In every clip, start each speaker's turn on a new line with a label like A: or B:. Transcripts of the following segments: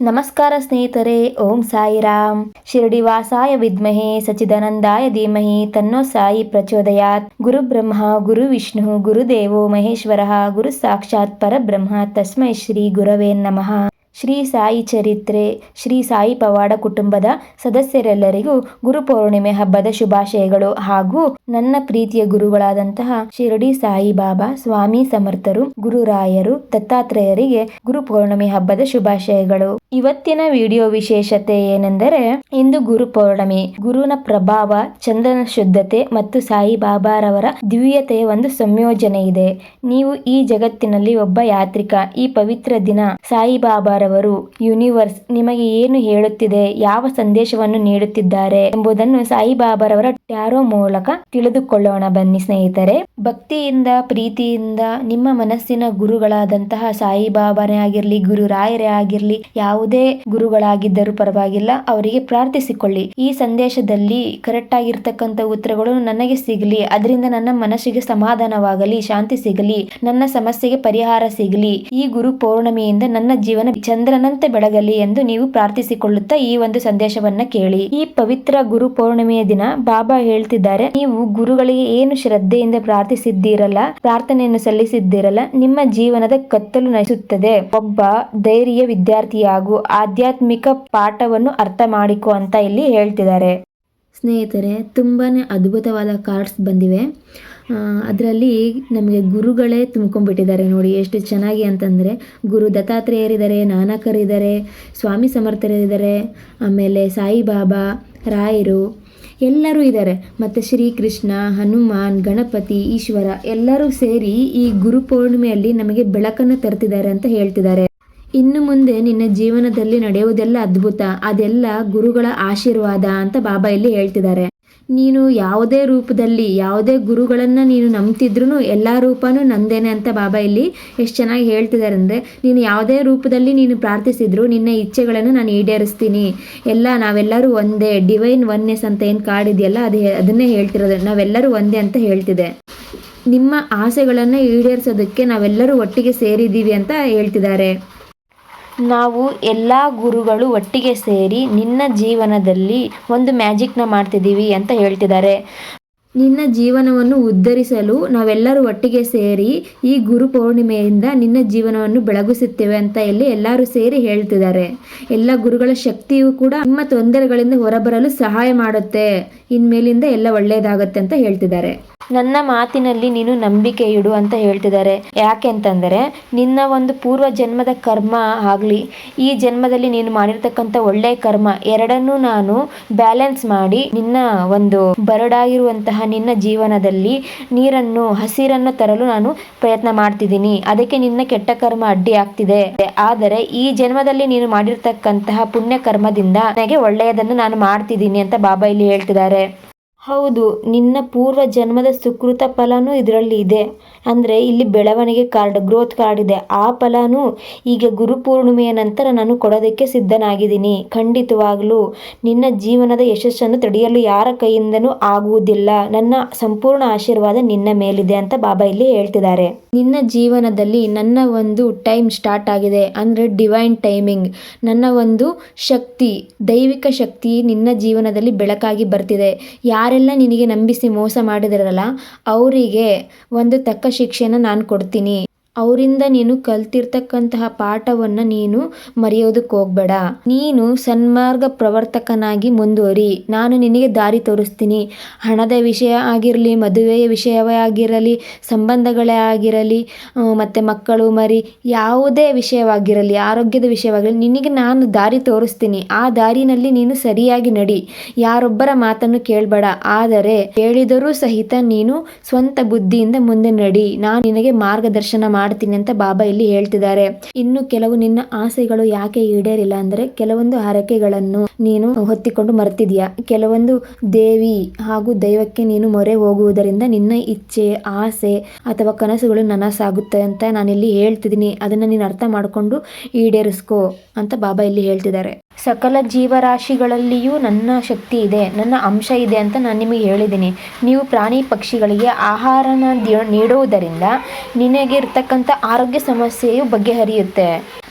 A: ನಮಸ್ಕಾರ ಸ್ನೇಹಿತರೆ, ಓಂ ಸಾಯಿರಾಮ್. ಶಿರಡಿ ವಾಸಾಯ ವಿದ್ಮಹೆ ಸಚಿದಾನಂದಾಯ ಧೀಮಹಿ ತನ್ನೋ ಸಾಯಿ ಪ್ರಚೋದಯಾತ್. ಗುರು ಬ್ರಹ್ಮ, ಗುರು ವಿಷ್ಣು, ಗುರುದೇವೋ ಮಹೇಶ್ವರ, ಗುರು ಸಾಕ್ಷಾತ್ ಪರಬ್ರಹ್ಮ, ತಸ್ಮೈ ಶ್ರೀ ಗುರವೇ ನಮಃ. ಶ್ರೀ ಸಾಯಿ ಚರಿತ್ರೆ, ಶ್ರೀ ಸಾಯಿ ಪವಾಡ ಕುಟುಂಬದ ಸದಸ್ಯರೆಲ್ಲರಿಗೂ ಗುರು ಪೌರ್ಣಿಮೆ ಹಬ್ಬದ ಶುಭಾಶಯಗಳು ಹಾಗೂ ನನ್ನ ಪ್ರೀತಿಯ ಗುರುಗಳಾದಂತಹ ಶಿರಡಿ ಸಾಯಿ ಬಾಬಾ, ಸ್ವಾಮಿ ಸಮರ್ಥರು ಗುರುರಾಯರು ದತ್ತಾತ್ರೇಯರಿಗೆ ಗುರು ಪೌರ್ಣಿಮೆ ಹಬ್ಬದ ಶುಭಾಶಯಗಳು. ಇವತ್ತಿನ ವಿಡಿಯೋ ವಿಶೇಷತೆ ಏನೆಂದರೆ, ಇಂದು ಗುರು ಪೌರ್ಣಮಿ, ಗುರುನ ಪ್ರಭಾವ ಚಂದ್ರನ ಶುದ್ಧತೆ ಮತ್ತು ಸಾಯಿ ಬಾಬಾರವರ ದಿವ್ಯತೆಯ ಒಂದು ಸಂಯೋಜನೆ ಇದೆ. ನೀವು ಈ ಜಗತ್ತಿನಲ್ಲಿ ಒಬ್ಬ ಯಾತ್ರಿಕ, ಈ ಪವಿತ್ರ ದಿನ ಸಾಯಿ ಬಾಬಾರವರು ಯೂನಿವರ್ಸ್ ನಿಮಗೆ ಏನು ಹೇಳುತ್ತಿದೆ, ಯಾವ ಸಂದೇಶವನ್ನು ನೀಡುತ್ತಿದ್ದಾರೆ ಎಂಬುದನ್ನು ಸಾಯಿಬಾಬಾರವರ ಟ್ಯಾರೋ ಮೂಲಕ ತಿಳಿದುಕೊಳ್ಳೋಣ. ಬನ್ನಿ ಸ್ನೇಹಿತರೆ, ಭಕ್ತಿಯಿಂದ, ಪ್ರೀತಿಯಿಂದ ನಿಮ್ಮ ಮನಸ್ಸಿನ ಗುರುಗಳಾದಂತಹ ಸಾಯಿಬಾಬಾನೇ ಆಗಿರಲಿ ಆಗಿರ್ಲಿ ಗುರು ರಾಯರೇ ಆಗಿರ್ಲಿ, ಯಾವುದೇ ಗುರುಗಳಾಗಿದ್ದರೂ ಪರವಾಗಿಲ್ಲ, ಅವರಿಗೆ ಪ್ರಾರ್ಥಿಸಿಕೊಳ್ಳಿ. ಈ ಸಂದೇಶದಲ್ಲಿ ಕರೆಕ್ಟ್ ಆಗಿರ್ತಕ್ಕಂಥ ಉತ್ತರಗಳು ನನಗೆ ಸಿಗಲಿ, ಅದರಿಂದ ನನ್ನ ಮನಸ್ಸಿಗೆ ಸಮಾಧಾನವಾಗಲಿ, ಶಾಂತಿ ಸಿಗಲಿ, ನನ್ನ ಸಮಸ್ಯೆಗೆ ಪರಿಹಾರ ಸಿಗಲಿ, ಈ ಗುರು ಪೌರ್ಣಮಿಯಿಂದ ನನ್ನ ಜೀವನ ಚಂದ್ರನಂತೆ ಬೆಳಗಲಿ ಎಂದು ನೀವು ಪ್ರಾರ್ಥಿಸಿಕೊಳ್ಳುತ್ತಾ ಈ ಒಂದು ಸಂದೇಶವನ್ನ ಕೇಳಿ. ಈ ಪವಿತ್ರ ಗುರು ಪೌರ್ಣಿಮೆಯ ದಿನ ಬಾಬಾ ಹೇಳ್ತಿದ್ದಾರೆ, ನೀವು ಗುರುಗಳಿಗೆ ಏನು ಶ್ರದ್ಧೆಯಿಂದ ಪ್ರಾರ್ಥಿಸಿದ್ದೀರಲ್ಲ, ಪ್ರಾರ್ಥನೆಯನ್ನು ಸಲ್ಲಿಸಿದ್ದೀರಲ್ಲ, ನಿಮ್ಮ ಜೀವನದ ಕತ್ತಲು ನಶಿಸುತ್ತದೆ. ಒಬ್ಬ ಧೈರ್ಯ ವಿದ್ಯಾರ್ಥಿಯಾಗು, ಆಧ್ಯಾತ್ಮಿಕ ಪಾಠವನ್ನು ಅರ್ಥ ಮಾಡಿಕೊ ಅಂತ ಇಲ್ಲಿ ಹೇಳ್ತಿದ್ದಾರೆ. ಸ್ನೇಹಿತರೆ ತುಂಬಾ ಅದ್ಭುತವಾದ ಕಾರ್ಡ್ಸ್ ಬಂದಿವೆ. ಅದರಲ್ಲಿ ನಮಗೆ ಗುರುಗಳೇ ತುಂಬ್ಕೊಂಡ್ಬಿಟ್ಟಿದ್ದಾರೆ ನೋಡಿ, ಎಷ್ಟು ಚೆನ್ನಾಗಿ ಅಂತಂದರೆ ಗುರು ದತ್ತಾತ್ರೇಯರಿದ್ದಾರೆ, ನಾನಕರಿದ್ದಾರೆ, ಸ್ವಾಮಿ ಸಮರ್ಥರಿದ್ದಾರೆ, ಆಮೇಲೆ ಸಾಯಿಬಾಬಾ, ರಾಯರು, ಎಲ್ಲರೂ ಇದ್ದಾರೆ. ಮತ್ತು ಶ್ರೀಕೃಷ್ಣ, ಹನುಮಾನ್, ಗಣಪತಿ, ಈಶ್ವರ ಎಲ್ಲರೂ ಸೇರಿ ಈ ಗುರು ಪೌರ್ಣಿಮೆಯಲ್ಲಿ ನಮಗೆ ಬೆಳಕನ್ನು ತರ್ತಿದ್ದಾರೆ ಅಂತ ಹೇಳ್ತಿದ್ದಾರೆ. ಇನ್ನು ಮುಂದೆ ನಿನ್ನ ಜೀವನದಲ್ಲಿ ನಡೆಯುವುದೆಲ್ಲ ಅದ್ಭುತ, ಅದೆಲ್ಲ ಗುರುಗಳ ಆಶೀರ್ವಾದ ಅಂತ ಬಾಬಾ ಇಲ್ಲಿ ಹೇಳ್ತಿದ್ದಾರೆ. ನೀನು ಯಾವುದೇ ರೂಪದಲ್ಲಿ ಯಾವುದೇ ಗುರುಗಳನ್ನು ನೀನು ನಂಬ್ತಿದ್ರು ಎಲ್ಲ ರೂಪನೂ ನಂದೇನೆ ಅಂತ ಬಾಬಾ ಇಲ್ಲಿ ಎಷ್ಟು ಚೆನ್ನಾಗಿ ಹೇಳ್ತಿದ್ದಾರೆ ಅಂದರೆ ನೀನು ಯಾವುದೇ ರೂಪದಲ್ಲಿ ನೀನು ಪ್ರಾರ್ಥಿಸಿದ್ರು ನಿನ್ನ ಇಚ್ಛೆಗಳನ್ನು ನಾನು ಈಡೇರಿಸ್ತೀನಿ. ಎಲ್ಲ ನಾವೆಲ್ಲರೂ ಒಂದೇ ಡಿವೈನ್ ಒನ್ನೆಸ್ ಅಂತ ಏನು ಕಾರ್ಡ್ ಇದೆಯಲ್ಲ ಅದು ಅದನ್ನೇ ಹೇಳ್ತಿರೋದು. ನಾವೆಲ್ಲರೂ ಒಂದೇ ಅಂತ ಹೇಳ್ತಿದೆ. ನಿಮ್ಮ ಆಸೆಗಳನ್ನು ಈಡೇರಿಸೋದಕ್ಕೆ ನಾವೆಲ್ಲರೂ ಒಟ್ಟಿಗೆ ಸೇರಿದ್ದೀವಿ ಅಂತ ಹೇಳ್ತಿದ್ದಾರೆ. ನಾವು ಎಲ್ಲ ಗುರುಗಳು ಒಟ್ಟಿಗೆ ಸೇರಿ ನಿನ್ನ ಜೀವನದಲ್ಲಿ ಒಂದು ಮ್ಯಾಜಿಕ್ನ ಮಾಡ್ತಿದ್ದೀವಿ ಅಂತ ಹೇಳ್ತಿದ್ದಾರೆ. ನಿನ್ನ ಜೀವನವನ್ನು ಉದ್ಧರಿಸಲು ನಾವೆಲ್ಲರೂ ಒಟ್ಟಿಗೆ ಸೇರಿ ಈ ಗುರು ಪೌರ್ಣಿಮೆಯಿಂದ ನಿನ್ನ ಜೀವನವನ್ನು ಬೆಳಗಿಸುತ್ತೇವೆ ಅಂತ ಇಲ್ಲಿ ಎಲ್ಲರೂ ಸೇರಿ ಹೇಳ್ತಿದ್ದಾರೆ. ಎಲ್ಲ ಗುರುಗಳ ಶಕ್ತಿಯು ಕೂಡ ನಿಮ್ಮ ತೊಂದರೆಗಳಿಂದ ಹೊರಬರಲು ಸಹಾಯ ಮಾಡುತ್ತೆ. ಇನ್ಮೇಲಿಂದ ಎಲ್ಲ ಒಳ್ಳೆಯದಾಗುತ್ತೆ ಅಂತ ಹೇಳ್ತಿದ್ದಾರೆ. ನನ್ನ ಮಾತಿನಲ್ಲಿ ನೀನು ನಂಬಿಕೆ ಇಡು ಅಂತ ಹೇಳ್ತಿದ್ದಾರೆ. ಯಾಕೆಂತಂದರೆ ನಿನ್ನ ಒಂದು ಪೂರ್ವ ಜನ್ಮದ ಕರ್ಮ ಆಗಲಿ, ಈ ಜನ್ಮದಲ್ಲಿ ನೀನು ಮಾಡಿರ್ತಕ್ಕಂಥ ಒಳ್ಳೆಯ ಕರ್ಮ, ಎರಡನ್ನು ನಾನು ಬ್ಯಾಲೆನ್ಸ್ ಮಾಡಿ ನಿನ್ನ ಒಂದು ಬರಡಾಗಿರುವಂತಹ ನಿನ್ನ ಜೀವನದಲ್ಲಿ ನೀರನ್ನು, ಹಸಿರನ್ನು ತರಲು ನಾನು ಪ್ರಯತ್ನ ಮಾಡ್ತಿದ್ದೀನಿ. ಅದಕ್ಕೆ ನಿನ್ನ ಕೆಟ್ಟ ಕರ್ಮ ಅಡ್ಡಿ ಆಗ್ತಿದೆ. ಆದರೆ, ಈ ಜನ್ಮದಲ್ಲಿ ನೀನು ಮಾಡಿರ್ತಕ್ಕಂತಹ ಪುಣ್ಯ ಕರ್ಮದಿಂದ ನನಗೆ ಒಳ್ಳೆಯದನ್ನು ನಾನು ಮಾಡ್ತಿದ್ದೀನಿ ಅಂತ ಬಾಬಾ ಇಲ್ಲಿ ಹೇಳ್ತಿದ್ದಾರೆ. ಹೌದು, ನಿನ್ನ ಪೂರ್ವ ಜನ್ಮದ ಸುಕೃತ ಫಲನೂ ಇದರಲ್ಲಿ ಇದೆ. ಅಂದರೆ ಇಲ್ಲಿ ಬೆಳವಣಿಗೆ ಕಾರ್ಡ್ ಗ್ರೋತ್ ಕಾರ್ಡ್ ಇದೆ. ಆ ಫಲನೂ ಈಗ ಗುರುಪೂರ್ಣಿಮೆಯ ನಂತರ ನಾನು ಕೊಡೋದಕ್ಕೆ ಸಿದ್ಧನಾಗಿದ್ದೀನಿ. ಖಂಡಿತವಾಗಲೂ, ನಿನ್ನ ಜೀವನದ ಯಶಸ್ಸನ್ನು ತಡೆಯಲು ಯಾರ ಕೈಯಿಂದನೂ ಆಗುವುದಿಲ್ಲ. ನನ್ನ ಸಂಪೂರ್ಣ ಆಶೀರ್ವಾದ ನಿನ್ನ ಮೇಲಿದೆ ಅಂತ ಬಾಬಾ ಇಲ್ಲಿ ಹೇಳ್ತಿದ್ದಾರೆ. ನಿನ್ನ ಜೀವನದಲ್ಲಿ ನನ್ನ ಒಂದು ಟೈಮ್ ಸ್ಟಾರ್ಟ್ ಆಗಿದೆ. ಅಂದರೆ ಡಿವೈನ್ ಟೈಮಿಂಗ್. ನನ್ನ ಒಂದು ಶಕ್ತಿ, ದೈವಿಕ ಶಕ್ತಿ ನಿನ್ನ ಜೀವನದಲ್ಲಿ ಬೆಳಕಾಗಿ ಬರ್ತಿದೆ. ಯಾರೆಲ್ಲ ನಿನಗೆ ನಂಬಿಸಿ ಮೋಸ ಮಾಡಿದಿರಲ್ಲ ಅವರಿಗೆ ಒಂದು ತಕ್ಕ ಶಿಕ್ಷೆನ ನಾನು ಕೊಡ್ತೀನಿ. ಅವರಿಂದ ನೀನು ಕಲ್ತಿರ್ತಕ್ಕಂತಹ ಪಾಠವನ್ನು ನೀನು ಮರೆಯೋದಕ್ಕೆ ಹೋಗ್ಬೇಡ. ನೀನು ಸನ್ಮಾರ್ಗ ಪ್ರವರ್ತಕನಾಗಿ ಮುಂದುವರಿ. ನಾನು ನಿನಗೆ ದಾರಿ ತೋರಿಸ್ತೀನಿ. ಹಣದ ವಿಷಯ ಆಗಿರಲಿ, ಮದುವೆಯ ವಿಷಯವೇ ಆಗಿರಲಿ, ಸಂಬಂಧಗಳೇ ಆಗಿರಲಿ ಮತ್ತು ಮಕ್ಕಳು, ಮರಿ, ಯಾವುದೇ ವಿಷಯವಾಗಿರಲಿ, ಆರೋಗ್ಯದ ವಿಷಯವಾಗಿರಲಿ, ನಿನಗೆ ನಾನು ದಾರಿ ತೋರಿಸ್ತೀನಿ. ಆ ದಾರಿನಲ್ಲಿ ನೀನು ಸರಿಯಾಗಿ ನಡಿ. ಯಾರೊಬ್ಬರ ಮಾತನ್ನು ಕೇಳಬೇಡ. ಆದರೆ ಹೇಳಿದರೂ ಸಹಿತ ನೀನು ಸ್ವಂತ ಬುದ್ಧಿಯಿಂದ ಮುಂದೆ ನಡಿ. ನಾನು ನಿನಗೆ ಮಾರ್ಗದರ್ಶನ ಮಾಡಿ ಮಾಡ್ತೀನಿ ಅಂತ ಬಾಬಾ ಇಲ್ಲಿ ಹೇಳ್ತಿದ್ದಾರೆ. ಇನ್ನು ಕೆಲವು ನಿನ್ನ ಆಸೆಗಳು ಯಾಕೆ ಈಡೇರಿಲ್ಲ ಅಂದ್ರೆ ಕೆಲವೊಂದು ಹರಕೆಗಳನ್ನು ನೀನು ಹೊತ್ತಿಕೊಂಡು ಮರ್ತಿದ್ಯಾ? ಕೆಲವೊಂದು ದೇವಿ ಹಾಗೂ ದೈವಕ್ಕೆ ನೀನು ಮೊರೆ ಹೋಗುವುದರಿಂದ ನಿನ್ನ ಇಚ್ಛೆ, ಆಸೆ ಅಥವಾ ಕನಸುಗಳು ನನಸಾಗುತ್ತೆ ಅಂತ ನಾನಿಲ್ಲಿ ಹೇಳ್ತಿದ್ದೀನಿ. ಅದನ್ನ ನೀನು ಅರ್ಥ ಮಾಡಿಕೊಂಡು ಈಡೇರಿಸ್ಕೋ ಅಂತ ಬಾಬಾ ಇಲ್ಲಿ ಹೇಳ್ತಿದ್ದಾರೆ. ಸಕಲ ಜೀವರಾಶಿಗಳಲ್ಲಿಯೂ ನನ್ನ ಶಕ್ತಿ ಇದೆ, ನನ್ನ ಅಂಶ ಇದೆ ಅಂತ ನಾನು ನಿಮಗೆ ಹೇಳಿದ್ದೀನಿ. ನೀವು ಪ್ರಾಣಿ ಪಕ್ಷಿಗಳಿಗೆ ಆಹಾರನ ನೀಡುವುದರಿಂದ ನಿನಗೆ ಇರ್ತಕ್ಕಂಥ ಆರೋಗ್ಯ ಸಮಸ್ಯೆಯು ಬಗೆಹರಿಯುತ್ತೆ.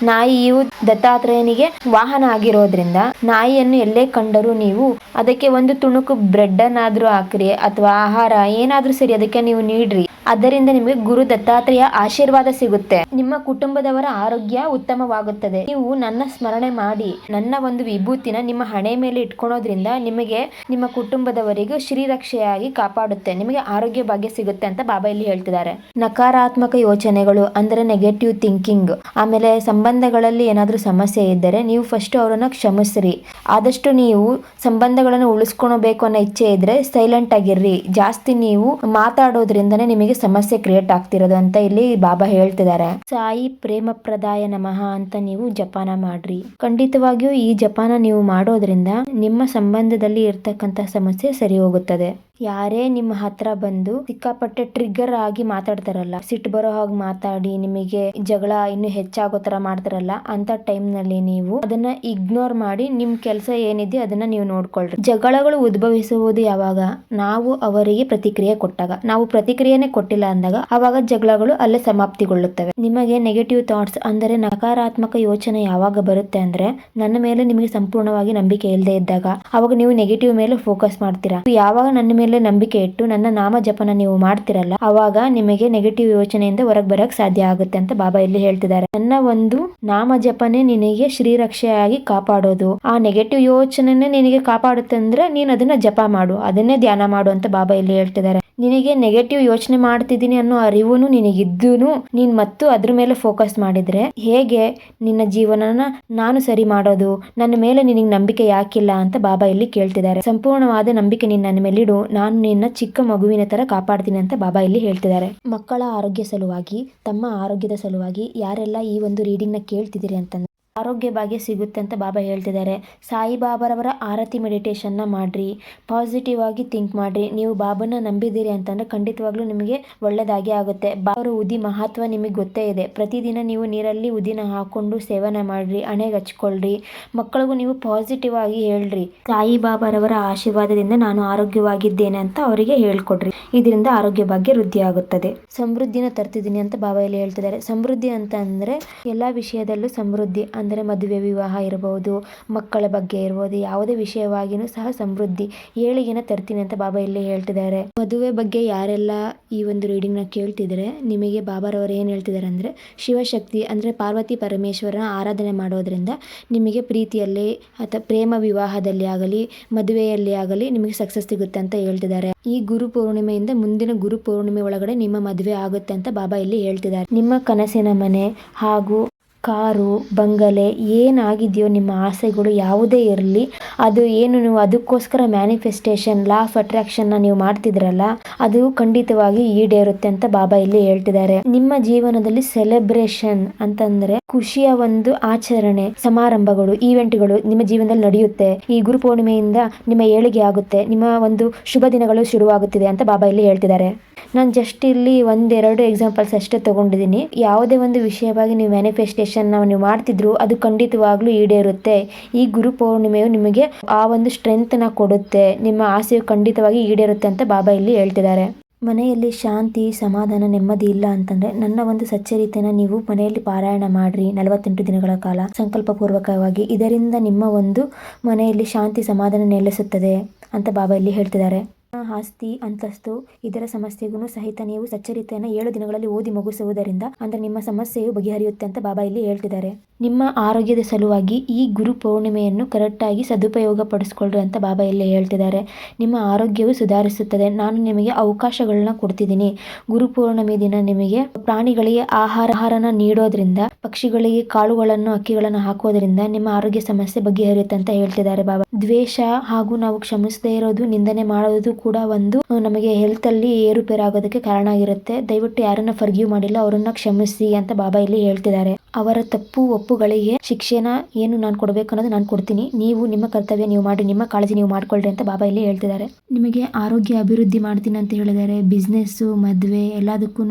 A: ನಾಯಿಯು ದತ್ತಾತ್ರೇಯನಿಗೆ ವಾಹನ ಆಗಿರೋದ್ರಿಂದ ನಾಯಿಯನ್ನು ಎಲ್ಲೇ ಕಂಡರೂ ನೀವು ಅದಕ್ಕೆ ಒಂದು ತುಣುಕು ಬ್ರೆಡ್ ಅನ್ನಾದ್ರೂ ಹಾಕ್ರಿ, ಅಥವಾ ಆಹಾರ ಏನಾದ್ರೂ ಸರಿ ಅದಕ್ಕೆ ನೀವು ನೀಡ್ರಿ. ಅದರಿಂದ ನಿಮಗೆ ಗುರು ದತ್ತಾತ್ರೇಯ ಆಶೀರ್ವಾದ ಸಿಗುತ್ತೆ. ನಿಮ್ಮ ಕುಟುಂಬದವರ ಆರೋಗ್ಯ ಉತ್ತಮವಾಗುತ್ತದೆ. ನೀವು ನನ್ನ ಸ್ಮರಣೆ ಮಾಡಿ, ನನ್ನ ಒಂದು ವಿಭೂತಿನ ನಿಮ್ಮ ಹಣೆ ಮೇಲೆ ಇಟ್ಕೊಳೋದ್ರಿಂದ ನಿಮಗೆ, ನಿಮ್ಮ ಕುಟುಂಬದವರಿಗೂ ಶ್ರೀರಕ್ಷೆಯಾಗಿ ಕಾಪಾಡುತ್ತೆ. ನಿಮಗೆ ಆರೋಗ್ಯ ಭಾಗ್ಯ ಸಿಗುತ್ತೆ ಅಂತ ಬಾಬಾ ಇಲ್ಲಿ ಹೇಳ್ತಿದ್ದಾರೆ. ನಕಾರಾತ್ಮಕ ಯೋಚನೆಗಳು ಅಂದ್ರೆ ನೆಗೆಟಿವ್ ಥಿಂಕಿಂಗ್ ಆಮೇಲೆ ಸಂಬಂಧಗಳಲ್ಲಿ ಏನಾದರೂ ಸಮಸ್ಯೆ ಇದ್ದರೆ ನೀವು ಫಸ್ಟ್ ಅವರನ್ನ ಕ್ಷಮಿಸ್ರಿ. ಆದಷ್ಟು ನೀವು ಸಂಬಂಧಗಳನ್ನು ಉಳಿಸ್ಕೊಳ್ಬೇಕು ಅನ್ನೋ ಇಚ್ಛೆ ಇದ್ರೆ ಸೈಲೆಂಟ್ ಆಗಿರ್ರಿ. ಜಾಸ್ತಿ ನೀವು ಮಾತಾಡೋದ್ರಿಂದನೇ ನಿಮಗೆ ಸಮಸ್ಯೆ ಕ್ರಿಯೇಟ್ ಆಗ್ತಿರೋದು ಅಂತ ಇಲ್ಲಿ ಬಾಬಾ ಹೇಳ್ತಿದ್ದಾರೆ ಸಾಯಿ ಪ್ರೇಮ ಪ್ರದಾಯ ನಮಃ ಅಂತ ನೀವು ಜಪಾನ ಮಾಡ್ರಿ. ಖಂಡಿತವಾಗಿಯೂ ಈ ಜಪಾನ ನೀವು ಮಾಡೋದ್ರಿಂದ ನಿಮ್ಮ ಸಂಬಂಧದಲ್ಲಿ ಇರ್ತಕ್ಕಂತ ಸಮಸ್ಯೆ ಸರಿ ಹೋಗುತ್ತದೆ. ಯಾರೇ ನಿಮ್ಮ ಹತ್ರ ಬಂದು ಸಿಕ್ಕಾಪಟ್ಟೆ ಟ್ರಿಗ್ಗರ್ ಆಗಿ ಮಾತಾಡ್ತಾರಲ್ಲ ಸಿಟ್ಟು ಬರೋ ಹಾಗೆ ಮಾತಾಡಿ, ನಿಮಗೆ ಜಗಳ ಇನ್ನು ಹೆಚ್ಚಾಗೋ ತರ ಮಾಡ್ತಾರಲ್ಲ ಅಂತ ಟೈಮ್ನಲ್ಲಿ ನೀವು ಅದನ್ನ ಇಗ್ನೋರ್ ಮಾಡಿ ನಿಮ್ ಕೆಲಸ ಏನಿದೆ ಅದನ್ನ ನೀವು ನೋಡ್ಕೊಳ್ರಿ. ಜಗಳಗಳು ಉದ್ಭವಿಸುವುದು ಯಾವಾಗ? ನಾವು ಅವರಿಗೆ ಪ್ರತಿಕ್ರಿಯೆ ಕೊಟ್ಟಾಗ. ನಾವು ಪ್ರತಿಕ್ರಿಯೆನೆ ಕೊಟ್ಟಿಲ್ಲ ಅಂದಾಗ ಅವಾಗ ಜಗಳಗಳು ಅಲ್ಲೇ ಸಮಾಪ್ತಿಗೊಳ್ಳುತ್ತವೆ. ನಿಮಗೆ ನೆಗೆಟಿವ್ ಥಾಟ್ಸ್ ಅಂದರೆ ನಕಾರಾತ್ಮಕ ಯೋಚನೆ ಯಾವಾಗ ಬರುತ್ತೆ ಅಂದ್ರೆ, ನನ್ನ ಮೇಲೆ ನಿಮಗೆ ಸಂಪೂರ್ಣವಾಗಿ ನಂಬಿಕೆ ಇಲ್ಲದೆ ಇದ್ದಾಗ. ಅವಾಗ ನೀವು ನೆಗೆಟಿವ್ ಮೇಲೆ ಫೋಕಸ್ ಮಾಡ್ತೀರಾ? ಯಾವಾಗ ನನ್ನ ಮೇಲೆ ನಂಬಿಕೆ ಇಟ್ಟು ನನ್ನ ನಾಮ ಜಪನ ನೀವು ಮಾಡ್ತಿರಲ್ಲ, ಅವಾಗ ನಿಮಗೆ ನೆಗೆಟಿವ್ ಯೋಚನೆಯಿಂದ ಹೊರಗೆ ಬರಕ್ ಸಾಧ್ಯ ಆಗುತ್ತೆ ಅಂತ ಬಾಬಾ ಇಲ್ಲಿ ಹೇಳ್ತಿದ್ದಾರೆ. ನನ್ನ ಒಂದು ನಾಮ ಜಪನೆ ನಿನಗೆ ಶ್ರೀರಕ್ಷೆಯಾಗಿ ಕಾಪಾಡೋದು. ಆ ನೆಗೆಟಿವ್ ಯೋಚನೆನೇ ನಿನಗೆ ಕಾಪಾಡುತ್ತೆ ಅಂದ್ರೆ ನೀನ್ ಅದನ್ನ ಜಪ ಮಾಡು, ಅದನ್ನೇ ಧ್ಯಾನ ಮಾಡು ಅಂತ ಬಾಬಾ ಇಲ್ಲಿ ಹೇಳ್ತಿದ್ದಾರೆ. ನಿನಗೆ ನೆಗೆಟಿವ್ ಯೋಚನೆ ಮಾಡ್ತಿದ್ದೀನಿ ಅನ್ನೋ ಅರಿವುನು ನಿನಗಿದ್ದೂ ನೀನು ಮತ್ತು ಅದ್ರ ಮೇಲೆ ಫೋಕಸ್ ಮಾಡಿದರೆ ಹೇಗೆ ನಿನ್ನ ಜೀವನನ ನಾನು ಸರಿ ಮಾಡೋದು, ನನ್ನ ಮೇಲೆ ನಿನಗೆ ನಂಬಿಕೆ ಯಾಕಿಲ್ಲ ಅಂತ ಬಾಬಾ ಇಲ್ಲಿ ಕೇಳ್ತಿದ್ದಾರೆ. ಸಂಪೂರ್ಣವಾದ ನಂಬಿಕೆ ನಿನ್ನ ನನ್ನ ಮೇಲಿಡು ನಾನು ನಿನ್ನ ಚಿಕ್ಕ ಮಗುವಿನ ತರ ಕಾಪಾಡ್ತೀನಿ ಅಂತ ಬಾಬಾ ಇಲ್ಲಿ ಹೇಳ್ತಿದ್ದಾರೆ. ಮಕ್ಕಳ ಆರೋಗ್ಯ ಸಲುವಾಗಿ, ತಮ್ಮ ಆರೋಗ್ಯದ ಸಲುವಾಗಿ ಯಾರೆಲ್ಲ ಈ ಒಂದು ರೀಡಿಂಗ್ನ ಕೇಳ್ತಿದ್ದೀರಿ ಅಂತಂದ್ರೆ ಆರೋಗ್ಯ ಭಾಗ್ಯ ಸಿಗುತ್ತೆ ಅಂತ ಬಾಬಾ ಹೇಳ್ತಿದ್ದಾರೆ. ಸಾಯಿಬಾಬಾರವರ ಆರತಿ ಮೆಡಿಟೇಷನ್ನ ಮಾಡ್ರಿ. ಪಾಸಿಟಿವ್ ಆಗಿ ಥಿಂಕ್ ಮಾಡ್ರಿ. ನೀವು ಬಾಬನ ನಂಬಿದ್ದೀರಿ ಅಂತಂದ್ರೆ ಖಂಡಿತವಾಗ್ಲೂ ನಿಮಗೆ ಒಳ್ಳೆಯದಾಗಿ ಆಗುತ್ತೆ. ಬಾಬರ ಉದಿ ಮಹತ್ವ ನಿಮಗೆ ಗೊತ್ತೇ ಇದೆ. ಪ್ರತಿದಿನ ನೀವು ನೀರಲ್ಲಿ ಉದಿನ ಹಾಕೊಂಡು ಸೇವನೆ ಮಾಡ್ರಿ ಹಣೆಗೆ ಹಚ್ಕೊಳ್ರಿ. ಮಕ್ಕಳಿಗೂ ನೀವು ಪಾಸಿಟಿವ್ ಆಗಿ ಹೇಳ್ರಿ. ಸಾಯಿ ಬಾಬಾರವರ ಆಶೀರ್ವಾದದಿಂದ ನಾನು ಆರೋಗ್ಯವಾಗಿದ್ದೇನೆ ಅಂತ ಅವರಿಗೆ ಹೇಳ್ಕೊಡ್ರಿ. ಇದರಿಂದ ಆರೋಗ್ಯ ಭಾಗ್ಯ ವೃದ್ಧಿ ಆಗುತ್ತದೆ ಸಮೃದ್ಧಿನ ತರ್ತಿದ್ದೀನಿ ಅಂತ ಬಾಬಾ ಇಲ್ಲಿ ಹೇಳ್ತಿದ್ದಾರೆ. ಸಮೃದ್ಧಿ ಅಂತ ಅಂದ್ರೆ ಎಲ್ಲಾ ವಿಷಯದಲ್ಲೂ ಸಮೃದ್ಧಿ. ಅಂದರೆ ಮದುವೆ, ವಿವಾಹ ಇರಬಹುದು, ಮಕ್ಕಳ ಬಗ್ಗೆ ಇರಬಹುದು, ಯಾವುದೇ ವಿಷಯವಾಗಿಯೂ ಸಹ ಸಮೃದ್ಧಿ. ಏಳಿಗೆನ ತರ್ತೀನಿ ಅಂತ ಬಾಬಾ ಇಲ್ಲಿ ಹೇಳ್ತಿದ್ದಾರೆ. ಮದುವೆ ಬಗ್ಗೆ ಯಾರೆಲ್ಲ ಈ ಒಂದು ರೀಡಿಂಗ್ನ ಕೇಳ್ತಿದ್ರೆ ನಿಮಗೆ ಬಾಬಾರವರು ಏನ್ ಹೇಳ್ತಿದ್ದಾರೆ ಅಂದ್ರೆ, ಶಿವಶಕ್ತಿ ಅಂದ್ರೆ ಪಾರ್ವತಿ ಪರಮೇಶ್ವರನ ಆರಾಧನೆ ಮಾಡೋದ್ರಿಂದ ನಿಮಗೆ ಪ್ರೀತಿಯಲ್ಲಿ ಅಥವಾ ಪ್ರೇಮ ವಿವಾಹದಲ್ಲಿ ಆಗಲಿ, ಮದುವೆಯಲ್ಲಿ ಆಗಲಿ ನಿಮಗೆ ಸಕ್ಸಸ್ ಸಿಗುತ್ತೆ ಅಂತ ಹೇಳ್ತಿದ್ದಾರೆ. ಈ ಗುರು ಪೂರ್ಣಿಮೆಯಿಂದ ಮುಂದಿನ ಗುರು ಪೂರ್ಣಿಮೆ ಒಳಗಡೆ ನಿಮ್ಮ ಮದುವೆ ಆಗುತ್ತೆ ಅಂತ ಬಾಬಾ ಇಲ್ಲಿ ಹೇಳ್ತಿದ್ದಾರೆ. ನಿಮ್ಮ ಕನಸಿನ ಮನೆ ಹಾಗೂ ಕಾರು, ಬಂಗಲೆ ಏನಾಗಿದೆಯೋ ನಿಮ್ಮ ಆಸೆಗಳು ಯಾವುದೇ ಇರಲಿ, ಅದು ಏನು ನೀವು ಅದಕ್ಕೋಸ್ಕರ ಮ್ಯಾನಿಫೆಸ್ಟೇಷನ್ ಲಾ ಆಫ್ ಅಟ್ರಾಕ್ಷನ್ನ ನೀವು ಮಾಡ್ತಿದ್ರಲ್ಲ, ಅದು ಖಂಡಿತವಾಗಿ ಈಡೇರುತ್ತೆ ಅಂತ ಬಾಬಾ ಇಲ್ಲಿ ಹೇಳ್ತಿದ್ದಾರೆ. ನಿಮ್ಮ ಜೀವನದಲ್ಲಿ ಸೆಲೆಬ್ರೇಷನ್ ಅಂತಂದ್ರೆ ಖುಷಿಯ ಒಂದು ಆಚರಣೆ, ಸಮಾರಂಭಗಳು ಈವೆಂಟ್ಗಳು ನಿಮ್ಮ ಜೀವನದಲ್ಲಿ ನಡೆಯುತ್ತೆ. ಈ ಗುರು ಪೂರ್ಣಿಮೆಯಿಂದ ನಿಮ್ಮ ಏಳಿಗೆ ಆಗುತ್ತೆ, ನಿಮ್ಮ ಒಂದು ಶುಭ ದಿನಗಳು ಶುರುವಾಗುತ್ತಿದೆ ಅಂತ ಬಾಬಾ ಇಲ್ಲಿ ಹೇಳ್ತಿದ್ದಾರೆ. ನಾನು ಜಸ್ಟ್ ಇಲ್ಲಿ ಒಂದೆರಡು ಎಕ್ಸಾಂಪಲ್ಸ್ ಅಷ್ಟೇ ತಗೊಂಡಿದ್ದೀನಿ. ಯಾವುದೇ ಒಂದು ವಿಷಯವಾಗಿ ನೀವು ಮ್ಯಾನಿಫೆಸ್ಟೇಷನ್ ನೀವು ಮಾಡ್ತಿದ್ರು, ಅದು ಖಂಡಿತವಾಗ್ಲೂ ಈಡೇರುತ್ತೆ. ಈ ಗುರು ಪೌರ್ಣಿಮೆಯು ನಿಮಗೆ ಆ ಒಂದು ಸ್ಟ್ರೆಂತ್ನ ಕೊಡುತ್ತೆ. ನಿಮ್ಮ ಆಸೆಯು ಖಂಡಿತವಾಗಿ ಈಡೇರುತ್ತೆ ಅಂತ ಬಾಬಾ ಇಲ್ಲಿ ಹೇಳ್ತಿದ್ದಾರೆ. ಮನೆಯಲ್ಲಿ ಶಾಂತಿ, ಸಮಾಧಾನ, ನೆಮ್ಮದಿ ಇಲ್ಲ ಅಂತಂದ್ರೆ ನನ್ನ ಒಂದು ಸಚ್ಚರಿತೆನ ನೀವು ಮನೆಯಲ್ಲಿ ಪಾರಾಯಣ ಮಾಡ್ರಿ ನಲವತ್ತೆಂಟು ದಿನಗಳ ಕಾಲ. ಸಂಕಲ್ಪ ಪೂರ್ವಕವಾಗಿ ಇದರಿಂದ ನಿಮ್ಮ ಒಂದು ಮನೆಯಲ್ಲಿ ಶಾಂತಿ, ಸಮಾಧಾನ ನೆಲೆಸುತ್ತದೆ ಅಂತ ಬಾಬಾ ಇಲ್ಲಿ ಹೇಳ್ತಿದ್ದಾರೆ. ಆಸ್ತಿ ಅಂತಸ್ತು ಇದರ ಸಮಸ್ಯೆಗೂ ಸಹಿತ ನೀವು ಸಚ್ಚರಿತೆಯನ್ನು ಏಳು ದಿನಗಳಲ್ಲಿ ಓದಿ ಮುಗಿಸುವುದರಿಂದ ಅಂದ್ರೆ ನಿಮ್ಮ ಸಮಸ್ಯೆಯು ಬಗೆಹರಿಯುತ್ತೆ ಅಂತ ಬಾಬಾ ಇಲ್ಲಿ ಹೇಳ್ತಿದ್ದಾರೆ. ನಿಮ್ಮ ಆರೋಗ್ಯದ ಸಲುವಾಗಿ ಈ ಗುರು ಪೌರ್ಣಿಮೆಯನ್ನು ಕರೆಕ್ಟಾಗಿ ಸದುಪಯೋಗ ಪಡಿಸ್ಕೊಳ್ರಿ ಅಂತ ಬಾಬಾ ಇಲ್ಲಿ ಹೇಳ್ತಿದ್ದಾರೆ. ನಿಮ್ಮ ಆರೋಗ್ಯವು ಸುಧಾರಿಸುತ್ತದೆ. ನಾನು ನಿಮಗೆ ಅವಕಾಶಗಳನ್ನ ಕೊಡ್ತಿದ್ದೀನಿ. ಗುರು ಪೌರ್ಣಿಮೆ ದಿನ ನಿಮಗೆ ಪ್ರಾಣಿಗಳಿಗೆ ಆಹಾರ ಆಹಾರನ ನೀಡೋದ್ರಿಂದ, ಪಕ್ಷಿಗಳಿಗೆ ಕಾಳುಗಳನ್ನು, ಅಕ್ಕಿಗಳನ್ನು ಹಾಕೋದ್ರಿಂದ ನಿಮ್ಮ ಆರೋಗ್ಯ ಸಮಸ್ಯೆ ಬಗೆಹರಿಯುತ್ತೆ ಅಂತ ಹೇಳ್ತಿದ್ದಾರೆ ಬಾಬಾ. ದ್ವೇಷ ಹಾಗೂ ನಾವು ಕ್ಷಮಿಸದೇ ಇರೋದು, ನಿಂದನೆ ಮಾಡೋದು ಕೂಡ ಒಂದು ನಮಗೆ ಹೆಲ್ತ್ ಅಲ್ಲಿ ಏರುಪೇರಾಗೋದಕ್ಕೆ ಕಾರಣ ಆಗಿರುತ್ತೆ. ದಯವಿಟ್ಟು ಯಾರನ್ನ ಫರ್ಗ್ಯೂ ಮಾಡಿಲ್ಲ, ಅವರನ್ನ ಕ್ಷಮಿಸಿ ಅಂತ ಬಾಬಾ ಇಲ್ಲಿ ಹೇಳ್ತಿದ್ದಾರೆ. ಅವರ ತಪ್ಪು ಒಪ್ಪುಗಳಿಗೆ ಶಿಕ್ಷೆನ ಏನು ನಾನು ಕೊಡಬೇಕು ಅನ್ನೋದು ನಾನು ಕೊಡ್ತೀನಿ. ನೀವು ನಿಮ್ಮ ಕರ್ತವ್ಯ ನೀವು ಮಾಡಿ, ನಿಮ್ಮ ಕಾಳಜಿ ನೀವು ಮಾಡ್ಕೊಳ್ರಿ ಅಂತ ಬಾಬಾ ಇಲ್ಲಿ ಹೇಳ್ತಿದ್ದಾರೆ. ನಿಮಗೆ ಆರೋಗ್ಯ ಅಭಿವೃದ್ಧಿ ಮಾಡ್ತೀನಿ ಅಂತ ಹೇಳಿದ್ದಾರೆ. ಬಿಸ್ನೆಸ್ಸು ಮದುವೆ ಎಲ್ಲದಕ್ಕೂ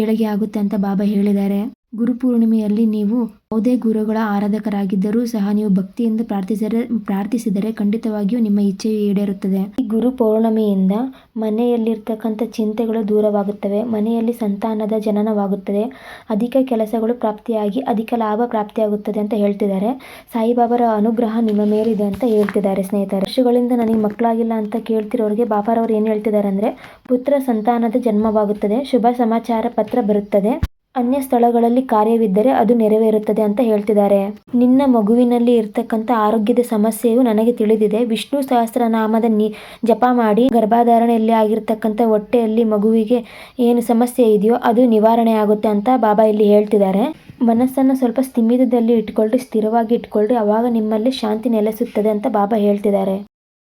A: ಏಳಿಗೆ ಆಗುತ್ತೆ ಅಂತ ಬಾಬಾ ಹೇಳಿದ್ದಾರೆ. ಗುರುಪೂರ್ಣಿಮೆಯಲ್ಲಿ ನೀವು ಯಾವುದೇ ಗುರುಗಳ ಆರಾಧಕರಾಗಿದ್ದರೂ ಸಹ ನೀವು ಭಕ್ತಿಯಿಂದ ಪ್ರಾರ್ಥಿಸಿದರೆ ಪ್ರಾರ್ಥಿಸಿದರೆ ಖಂಡಿತವಾಗಿಯೂ ನಿಮ್ಮ ಇಚ್ಛೆಯು ಈಡೇರುತ್ತದೆ. ಈ ಗುರು ಪೌರ್ಣಮಿಯಿಂದ ಮನೆಯಲ್ಲಿರ್ತಕ್ಕಂಥ ಚಿಂತೆಗಳು ದೂರವಾಗುತ್ತವೆ. ಮನೆಯಲ್ಲಿ ಸಂತಾನದ ಜನನವಾಗುತ್ತದೆ. ಅಧಿಕ ಕೆಲಸಗಳು ಪ್ರಾಪ್ತಿಯಾಗಿ ಅಧಿಕ ಲಾಭ ಪ್ರಾಪ್ತಿಯಾಗುತ್ತದೆ ಅಂತ ಹೇಳ್ತಿದ್ದಾರೆ. ಸಾಯಿಬಾಬಾರ ಅನುಗ್ರಹ ನಿಮ್ಮ ಮೇಲಿದೆ ಅಂತ ಹೇಳ್ತಿದ್ದಾರೆ ಸ್ನೇಹಿತರೆ. ವರ್ಷಗಳಿಂದ ನನಗೆ ಮಕ್ಕಳಾಗಿಲ್ಲ ಅಂತ ಕೇಳ್ತಿರೋರಿಗೆ ಬಾಬಾರವರು ಏನು ಹೇಳ್ತಿದ್ದಾರೆ ಅಂದರೆ, ಪುತ್ರ ಸಂತಾನದ ಜನ್ಮವಾಗುತ್ತದೆ. ಶುಭ ಸಮಾಚಾರ ಪತ್ರ ಬರುತ್ತದೆ. ಅನ್ಯ ಸ್ಥಳಗಳಲ್ಲಿ ಕಾರ್ಯವಿದ್ದರೆ ಅದು ನೆರವೇರುತ್ತದೆ ಅಂತ ಹೇಳ್ತಿದ್ದಾರೆ. ನಿನ್ನ ಮಗುವಿನಲ್ಲಿ ಇರ್ತಕ್ಕಂಥ ಆರೋಗ್ಯದ ಸಮಸ್ಯೆಯು ನನಗೆ ತಿಳಿದಿದೆ. ವಿಷ್ಣು ಸಹಸ್ರನಾಮದ ನಿ, ಜಪ ಮಾಡಿ ಗರ್ಭಧಾರಣೆಯಲ್ಲಿ ಆಗಿರ್ತಕ್ಕಂಥ ಹೊಟ್ಟೆಯಲ್ಲಿ ಮಗುವಿಗೆ ಏನು ಸಮಸ್ಯೆ ಇದೆಯೋ ಅದು ನಿವಾರಣೆ ಆಗುತ್ತೆ ಅಂತ ಬಾಬಾ ಇಲ್ಲಿ ಹೇಳ್ತಿದ್ದಾರೆ. ಮನಸ್ಸನ್ನು ಸ್ವಲ್ಪ ಸ್ಥಿಮಿತದಲ್ಲಿ ಇಟ್ಕೊಳ್ರಿ, ಸ್ಥಿರವಾಗಿ ಇಟ್ಕೊಳ್ರಿ, ಅವಾಗ ನಿಮ್ಮಲ್ಲಿ ಶಾಂತಿ ನೆಲೆಸುತ್ತದೆ ಅಂತ ಬಾಬಾ ಹೇಳ್ತಿದ್ದಾರೆ.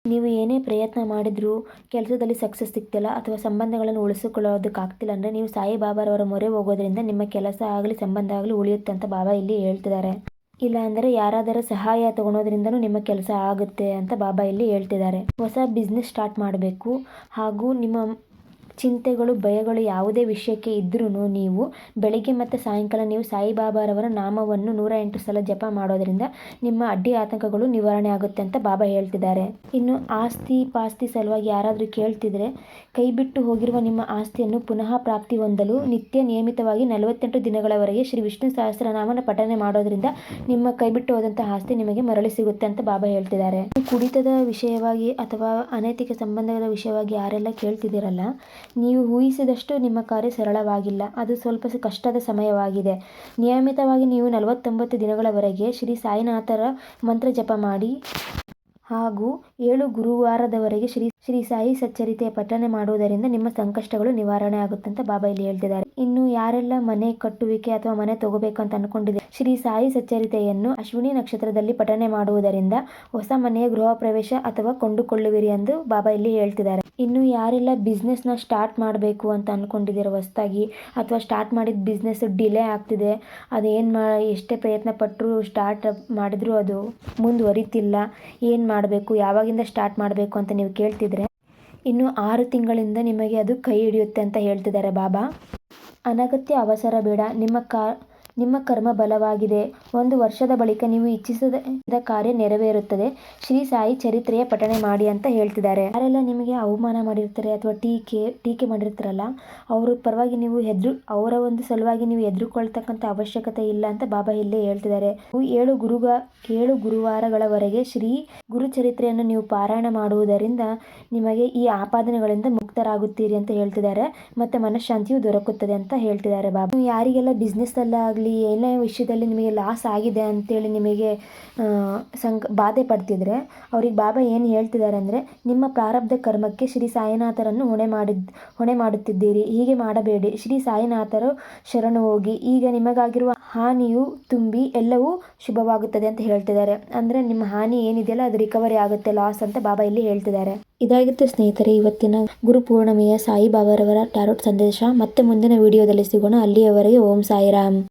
A: ನೀವು ಏನೇ ಪ್ರಯತ್ನ ಮಾಡಿದರೂ ಕೆಲಸದಲ್ಲಿ ಸಕ್ಸಸ್ ಸಿಗ್ತಿಲ್ಲ ಅಥವಾ ಸಂಬಂಧಗಳನ್ನು ಉಳಿಸಿಕೊಳ್ಳೋದಕ್ಕಾಗ್ತಿಲ್ಲ ಅಂದರೆ ನೀವು ಸಾಯಿ ಬಾಬಾರವರ ಮೊರೆ ಹೋಗೋದ್ರಿಂದ ನಿಮ್ಮ ಕೆಲಸ ಆಗಲಿ, ಸಂಬಂಧ ಆಗಲಿ ಉಳಿಯುತ್ತೆ ಅಂತ ಬಾಬಾ ಇಲ್ಲಿ ಹೇಳ್ತಿದ್ದಾರೆ. ಇಲ್ಲ ಅಂದರೆ ಯಾರಾದರೂ ಸಹಾಯ ತಗೊಳೋದ್ರಿಂದನೂ ನಿಮ್ಮ ಕೆಲಸ ಆಗುತ್ತೆ ಅಂತ ಬಾಬಾ ಇಲ್ಲಿ ಹೇಳ್ತಿದ್ದಾರೆ. ಹೊಸ ಬಿಸ್ನೆಸ್ ಸ್ಟಾರ್ಟ್ ಮಾಡಬೇಕು ಹಾಗೂ ನಿಮ್ಮ ಚಿಂತೆಗಳು, ಭಯಗಳು ಯಾವುದೇ ವಿಷಯಕ್ಕೆ ಇದ್ರೂ ನೀವು ಬೆಳಗ್ಗೆ ಮತ್ತು ಸಾಯಂಕಾಲ ನೀವು ಸಾಯಿಬಾಬಾರವರ ನಾಮವನ್ನು ನೂರ ಎಂಟು ಸಲ ಜಪ ಮಾಡೋದರಿಂದ ನಿಮ್ಮ ಅಡ್ಡಿ ಆತಂಕಗಳು ನಿವಾರಣೆ ಆಗುತ್ತೆ ಅಂತ ಬಾಬಾ ಹೇಳ್ತಿದ್ದಾರೆ. ಇನ್ನು ಆಸ್ತಿ ಪಾಸ್ತಿ ಸಲುವಾಗಿ ಯಾರಾದರೂ ಕೇಳ್ತಿದ್ರೆ ಕೈ ಬಿಟ್ಟು ಹೋಗಿರುವ ನಿಮ್ಮ ಆಸ್ತಿಯನ್ನು ಪುನಃ ಪ್ರಾಪ್ತಿ ಹೊಂದಲು ನಿತ್ಯ ನಿಯಮಿತವಾಗಿ ನಲವತ್ತೆಂಟು ದಿನಗಳವರೆಗೆ ಶ್ರೀ ವಿಷ್ಣು ಸಹಸ್ರನಾಮನ ಪಠನೆ ಮಾಡೋದ್ರಿಂದ ನಿಮ್ಮ ಕೈ ಬಿಟ್ಟು ಹೋದಂಥ ಆಸ್ತಿ ನಿಮಗೆ ಮರಳಿ ಸಿಗುತ್ತೆ ಅಂತ ಬಾಬಾ ಹೇಳ್ತಿದ್ದಾರೆ. ಕುಡಿತದ ವಿಷಯವಾಗಿ ಅಥವಾ ಅನೈತಿಕ ಸಂಬಂಧಗಳ ವಿಷಯವಾಗಿ ಯಾರೆಲ್ಲ ಕೇಳ್ತಿದ್ದೀರಲ್ಲ ನೀವು ಊಹಿಸಿದಷ್ಟು ನಿಮ್ಮ ಕಾರ್ಯ ಸರಳವಾಗಿಲ್ಲ. ಅದು ಸ್ವಲ್ಪ ಕಷ್ಟದ ಸಮಯವಾಗಿದೆ. ನಿಯಮಿತವಾಗಿ ನೀವು ನಲವತ್ತೊಂಬತ್ತು ದಿನಗಳವರೆಗೆ ಶ್ರೀ ಸಾಯಿನಾಥರ ಮಂತ್ರ ಜಪ ಮಾಡಿ. ಹಾಗೂ ಏಳು ಗುರುವಾರದವರೆಗೆ ಶ್ರೀ ಶ್ರೀ ಸಾಯಿ ಸಚ್ಚರಿತೆಯ ಪಠನೆ ಮಾಡುವುದರಿಂದ ನಿಮ್ಮ ಸಂಕಷ್ಟಗಳು ನಿವಾರಣೆ ಆಗುತ್ತೆ ಅಂತ ಬಾಬಾ ಇಲ್ಲಿ ಹೇಳ್ತಿದ್ದಾರೆ. ಇನ್ನು ಯಾರೆಲ್ಲ ಮನೆ ಕಟ್ಟುವಿಕೆ ಅಥವಾ ಮನೆ ತಗೋಬೇಕು ಅಂತ ಅನ್ಕೊಂಡಿದೆ, ಶ್ರೀ ಸಾಯಿ ಸಚ್ಚರಿತೆಯನ್ನು ಅಶ್ವಿನಿ ನಕ್ಷತ್ರದಲ್ಲಿ ಪಠನೆ ಮಾಡುವುದರಿಂದ ಹೊಸ ಮನೆಯ ಗೃಹ ಪ್ರವೇಶ ಅಥವಾ ಕೊಂಡುಕೊಳ್ಳುವಿರಿ ಎಂದು ಬಾಬಾ ಇಲ್ಲಿ ಹೇಳ್ತಿದ್ದಾರೆ. ಇನ್ನು ಯಾರೆಲ್ಲ ಬಿಸ್ನೆಸ್ನ ಸ್ಟಾರ್ಟ್ ಮಾಡಬೇಕು ಅಂತ ಅನ್ಕೊಂಡಿದ್ದೀರೋ ಹೊಸದಾಗಿ ಅಥವಾ ಸ್ಟಾರ್ಟ್ ಮಾಡಿದ ಬಿಸ್ನೆಸ್ ಡಿಲೇ ಆಗ್ತಿದೆ, ಅದೇನು ಮಾ, ಎಷ್ಟೇ ಪ್ರಯತ್ನ ಪಟ್ಟರು ಸ್ಟಾರ್ಟ್ ಮಾಡಿದ್ರು ಅದು ಮುಂದುವರಿತಿಲ್ಲ, ಏನು ಮಾಡಬೇಕು, ಯಾವಾಗಿಂದ ಸ್ಟಾರ್ಟ್ ಮಾಡಬೇಕು ಅಂತ ನೀವು ಕೇಳ್ತಿದ್ರೆ ಇನ್ನು ಆರು ತಿಂಗಳಿಂದ ನಿಮಗೆ ಅದು ಕೈ ಹಿಡಿಯುತ್ತೆ ಅಂತ ಹೇಳ್ತಿದ್ದಾರೆ ಬಾಬಾ. ಅನಗತ್ಯ ಅವಸರ ಬೇಡ, ನಿಮ್ಮ ಕಾ ನಿಮ್ಮ ಕರ್ಮ ಬಲವಾಗಿದೆ. ಒಂದು ವರ್ಷದ ಬಳಿಕ ನೀವು ಇಚ್ಛಿಸದ ಕಾರ್ಯ ನೆರವೇರುತ್ತದೆ. ಶ್ರೀ ಸಾಯಿ ಚರಿತ್ರೆಯ ಪಠಣೆ ಮಾಡಿ ಅಂತ ಹೇಳ್ತಿದ್ದಾರೆ. ಯಾರೆಲ್ಲ ನಿಮಗೆ ಅವಮಾನ ಮಾಡಿರ್ತಾರೆ ಅಥವಾ ಟೀಕೆ ಟೀಕೆ ಮಾಡಿರ್ತಾರಲ್ಲ, ಅವ್ರ ಪರವಾಗಿ ನೀವು ಹೆದ್ರು, ಅವರ ಒಂದು ಸಲುವಾಗಿ ನೀವು ಹೆದರ್ಕೊಳ್ತಕ್ಕಂಥ ಅವಶ್ಯಕತೆ ಇಲ್ಲ ಅಂತ ಬಾಬಾ ಇಲ್ಲೇ ಹೇಳ್ತಿದ್ದಾರೆ. ಏಳು ಗುರುಗ, ಏಳು ಗುರುವಾರಗಳವರೆಗೆ ಶ್ರೀ ಗುರು ಚರಿತ್ರೆಯನ್ನು ನೀವು ಪಾರಾಯಣ ಮಾಡುವುದರಿಂದ ನಿಮಗೆ ಈ ಆಪಾದನೆಗಳಿಂದ ಮುಕ್ತರಾಗುತ್ತೀರಿ ಅಂತ ಹೇಳ್ತಿದ್ದಾರೆ. ಮತ್ತೆ ಮನಃಶಾಂತಿಯು ದೊರಕುತ್ತದೆ ಅಂತ ಹೇಳ್ತಿದ್ದಾರೆ ಬಾಬಾ. ಯಾರಿಗೆಲ್ಲ ಬಿಸ್ನೆಸ್ ಅಲ್ಲಾಗಲಿ ಏನೇ ವಿಷಯದಲ್ಲಿ ನಿಮಗೆ ಲಾಸ್ ಆಗಿದೆ ಅಂತೇಳಿ ನಿಮಗೆ ಸಂಕ, ಬಾಧೆ ಪಡ್ತಿದ್ರೆ, ಅವ್ರಿಗೆ ಬಾಬಾ ಏನು ಹೇಳ್ತಿದ್ದಾರೆ ಅಂದರೆ, ನಿಮ್ಮ ಪ್ರಾರಬ್ಧ ಕರ್ಮಕ್ಕೆ ಶ್ರೀ ಸಾಯಿನಾಥರನ್ನು ಹೊಣೆ ಮಾಡಿದ್, ಹೊಣೆ ಮಾಡುತ್ತಿದ್ದೀರಿ, ಹೀಗೆ ಮಾಡಬೇಡಿ. ಶ್ರೀ ಸಾಯಿನಾಥರು ಶರಣು ಹೋಗಿ, ಈಗ ನಿಮಗಾಗಿರುವ ಹಾನಿಯು ತುಂಬಿ ಎಲ್ಲವೂ ಶುಭವಾಗುತ್ತದೆ ಅಂತ ಹೇಳ್ತಿದ್ದಾರೆ. ಅಂದರೆ ನಿಮ್ಮ ಹಾನಿ ಏನಿದೆಯಲ್ಲ, ಅದು ರಿಕವರಿ ಆಗುತ್ತೆ ಲಾಸ್ ಅಂತ ಬಾಬಾ ಇಲ್ಲಿ ಹೇಳ್ತಿದ್ದಾರೆ. ಇದಾಗಿತ್ತು ಸ್ನೇಹಿತರೆ, ಇವತ್ತಿನ ಗುರು ಪೂರ್ಣಿಮೆಯ ಸಾಯಿ ಬಾಬಾರವರ ಟ್ಯಾರೋಟ್ ಸಂದೇಶ. ಮತ್ತೆ ಮುಂದಿನ ವಿಡಿಯೋದಲ್ಲಿ ಸಿಗೋಣ. ಅಲ್ಲಿಯವರೆಗೆ ಓಂ ಸಾಯಿರಾಮ್.